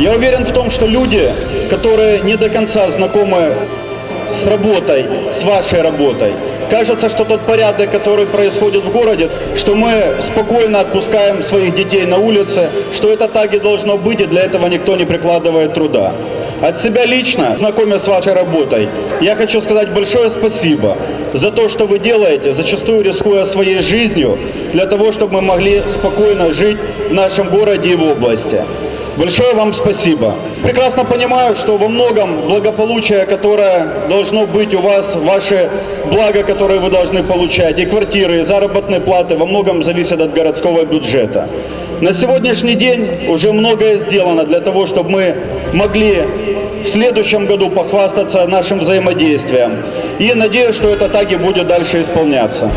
Я уверен в том, что люди, которые не до конца знакомы с работой, с вашей работой, кажется, что тот порядок, который происходит в городе, что мы спокойно отпускаем своих детей на улице, что это так и должно быть, и для этого никто не прикладывает труда. От себя лично, знакомясь с вашей работой, я хочу сказать большое спасибо за то, что вы делаете, зачастую рискуя своей жизнью, для того, чтобы мы могли спокойно жить в нашем городе и в области. Большое вам спасибо. Прекрасно понимаю, что во многом благополучие, которое должно быть у вас, ваши блага, которые вы должны получать, и квартиры, и заработные платы, во многом зависят от городского бюджета. На сегодняшний день уже многое сделано для того, чтобы мы могли в следующем году похвастаться нашим взаимодействием. И надеюсь, что это так и будет дальше исполняться.